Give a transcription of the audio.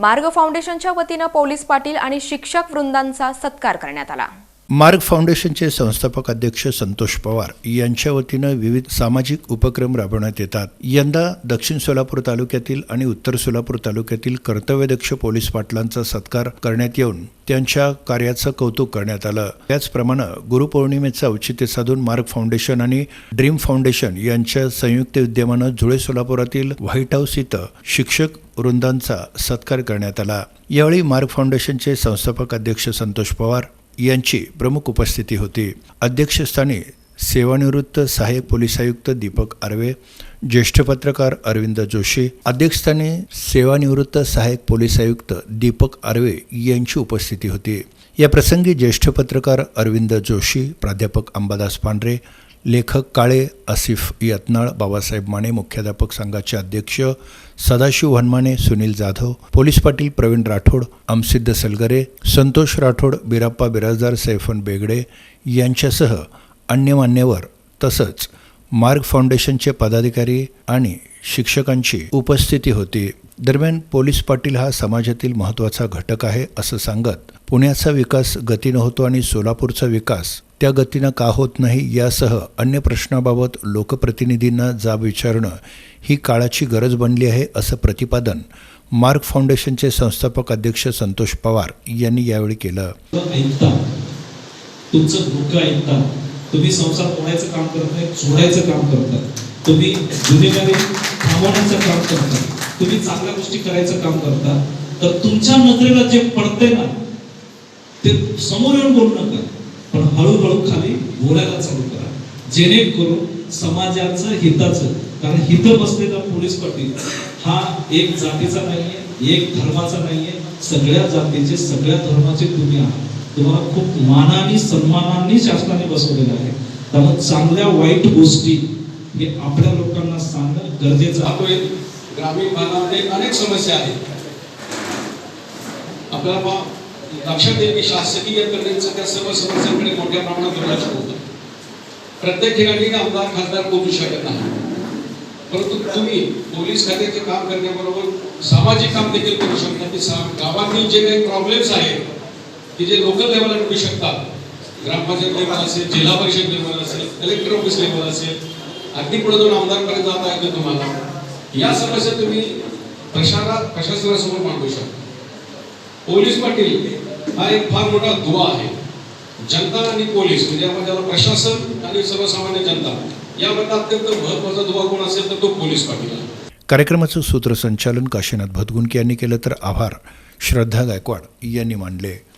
मार्ग फाउंडेशनच्या वतीनं पोलीस पाटील आणि शिक्षक वृंदांचा सत्कार करण्यात आला. मार्ग फाउंडेशनचे संस्थापक अध्यक्ष संतोष पवार यांच्या वतीनं विविध सामाजिक उपक्रम राबवण्यात येतात. यंदा दक्षिण सोलापूर तालुक्यातील आणि उत्तर सोलापूर तालुक्यातील कर्तव्यदक्ष पोलीस पाटलांचा सत्कार करण्यात येऊन त्यांच्या कार्याचं कौतुक करण्यात आलं. त्याचप्रमाणे गुरुपौर्णिमेचं औचित्य साधून मार्ग फाउंडेशन आणि ड्रीम फाउंडेशन यांच्या संयुक्त विद्यमानं धुळे सोलापुरातील व्हाईट हाऊस इथं शिक्षक वृंदांचा सत्कार करण्यात आला. यावेळी मार्ग फाउंडेशनचे संस्थापक अध्यक्ष संतोष पवार यांची प्रमुख उपस्थिती होती. अध्यक्षस्थानी सेवानिवृत्त सहाय्यक पोलीस आयुक्त दीपक आर्वे ज्येष्ठ पत्रकार अरविंद जोशी अध्यक्षस्थानी सेवानिवृत्त सहाय्यक पोलीस आयुक्त दीपक आर्वे यांची उपस्थिती होती. या प्रसंगी ज्येष्ठ पत्रकार अरविंद जोशी प्राध्यापक अंबादास पांढरे लेखक काळे आसिफ यत्नाळ बाबासाहेब माने मुख्याध्यापक संघाचे अध्यक्ष सदाशिव हनमाने सुनील जाधव पोलीस पाटील प्रवीण राठोड अमसिद्ध सलगरे संतोष राठोड बिराप्पा बिराजदार सैफन बेगडे यांच्यासह अन्य मान्यवर तसंच मार्ग फाउंडेशनचे पदाधिकारी आणि शिक्षकांची उपस्थिती होती. दरम्यान पोलीस पाटील हा समाजातील महत्त्वाचा घटक आहे असं सांगत पुण्याचा विकास गतीनं होतो आणि सोलापूरचा विकास त्या गतीनं का होत नाही यासह अन्य प्रश्नाबाबत लोकप्रतिनिधींना जाब विचारणं ही काळाची गरज बनली आहे असं प्रतिपादन मार्क फाउंडेशनचे संस्थापक अध्यक्ष संतोष पवार यांनी यावेळी केलं. तुमचं दुःख ऐकता तुम्ही संसार तोडायचं काम करताय सोडायचं काम करताय तुम्ही गुन्हेगारी थांबवण्याचं काम करता तुम्ही चांगल्या गोष्टी करायचं काम करता तर तुमच्या नजरेला जे पडते ना ते समोर येऊन बोलू नका. पण हळूहळू खाली बोलायला चालू करा. जेणेकरून समाजाचं हिताचं कारण हित बसलेला पोलीस पाटील हा एक जातीचा नाहीये एक धर्माचा नाहीये. सगळ्या जातीचे सगळ्या धर्माचे तुम्ही आहात. तुम्हाला खूप मानाने सन्मानाने शासनाने बसवलेलं आहे. त्यामुळे चांगल्या वाईट गोष्टी हे आपल्या लोकांना सांगणं गरजेचं आहे. ग्रामीण भागामध्ये अनेक समस्या आहेत. आपल्याला लक्षात येईल की शासकीय यंत्रणेचं त्या सर्व समस्यांकडे मोठ्या प्रमाणात दुर्लक्ष होतं. प्रत्येक ठिकाणी आमदार खासदार पोहोचू शकत नाही. परंतु तुम्ही पोलीस खात्याचे काम करण्याबरोबर सामाजिक काम देखील करू शकता. की गावातील जे काही प्रॉब्लेम्स आहेत की जे लोकल लेवलला मिळू शकतात ग्रामपंचायत लेवल असेल जिल्हा परिषद लेवल असेल कलेक्टर ऑफिस लेवल असेल अगदी पुढे जाऊन आमदारपर्यंत जाता येतं तुम्हाला. या समस्या तुम्ही प्रशासना प्रशासनासमोर मांडू शकता. पोलीस पाटील हा एक फार मोठा दुवा आहे. जनता आणि पोलीस म्हणजे आपण ज्याला प्रशासन आणि सर्वसामान्य जनता यामध्ये अत्यंत महत्त्वाचा दुवा कोण असेल तर तो पोलीस पाटील आहे. कार्यक्रमाचं सूत्रसंचालन काशीनाथ भदगुंके यांनी केलं तर आभार. श्रद्धा गायकवाड यांनी मांडले.